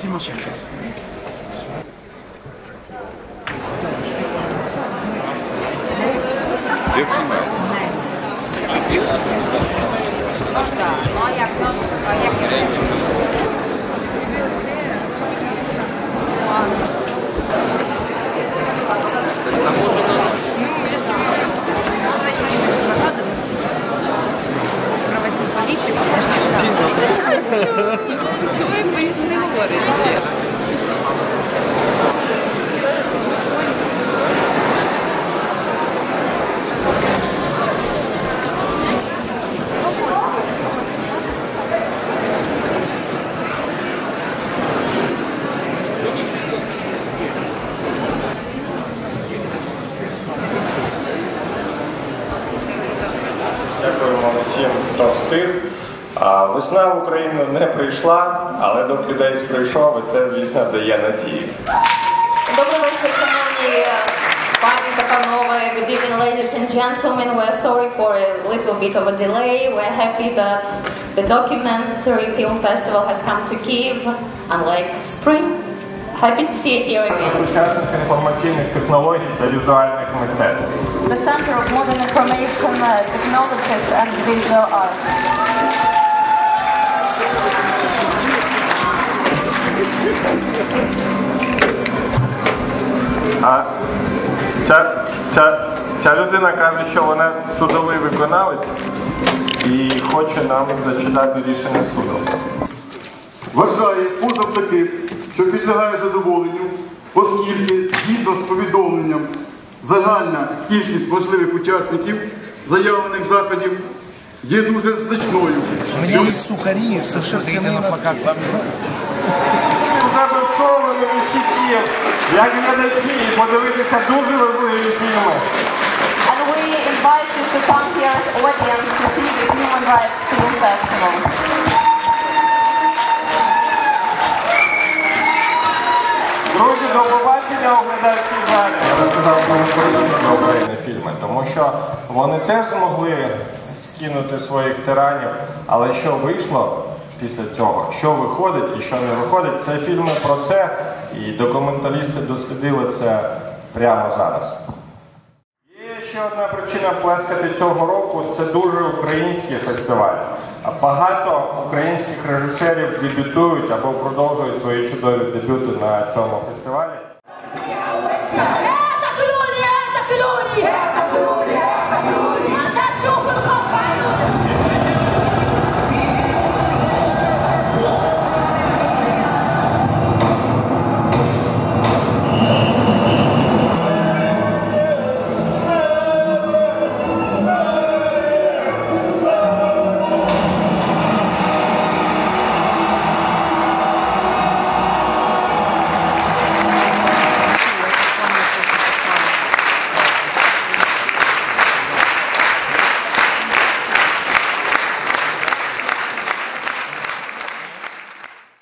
Тимошенко. Всех снимают. Дякуємо всім, хто встиг. Весна в Україну не прийшла, але до людей прийшов, і це, звісно, дає надії. Добрий вечір, шановні е, пані та панове. Good evening, ladies and gentlemen. We're sorry for a little bit of a delay. We're happy that the documentary film festival has come to Kiev, unlike spring. Happy to see it here again. Учасник інформаційних технологій та візуальних мистецтв. The Center of Modern Information uh, Technologies and Visual Arts. А ця, ця, ця людина каже, що вона судовий виконавець і хоче нам зачитати рішення суду. вважає позов таким, що підлягає задоволенню, оскільки згідно з повідомленням загальна кількість можливих учасників заявлених заходів є дуже значною. У меня есть сухари с шерстяными носками. Забезшовані вищиків, як глядачі, подивитися дуже важливі фільми. And we invite you to come here as audience to see the Human Rights Film Festival. Друзі, до побачення у глядацькій залі. Я розказав про корисні України фільми, тому що вони теж змогли скинути своїх тиранів, але що вийшло після цього, що виходить і що не виходить, це фільми про це, і документалісти дослідили це прямо зараз. Є ще одна причина плескати цього року це дуже український фестиваль. Багато українських режисерів дебютують або продовжують свої чудові дебюти на цьому фестивалі.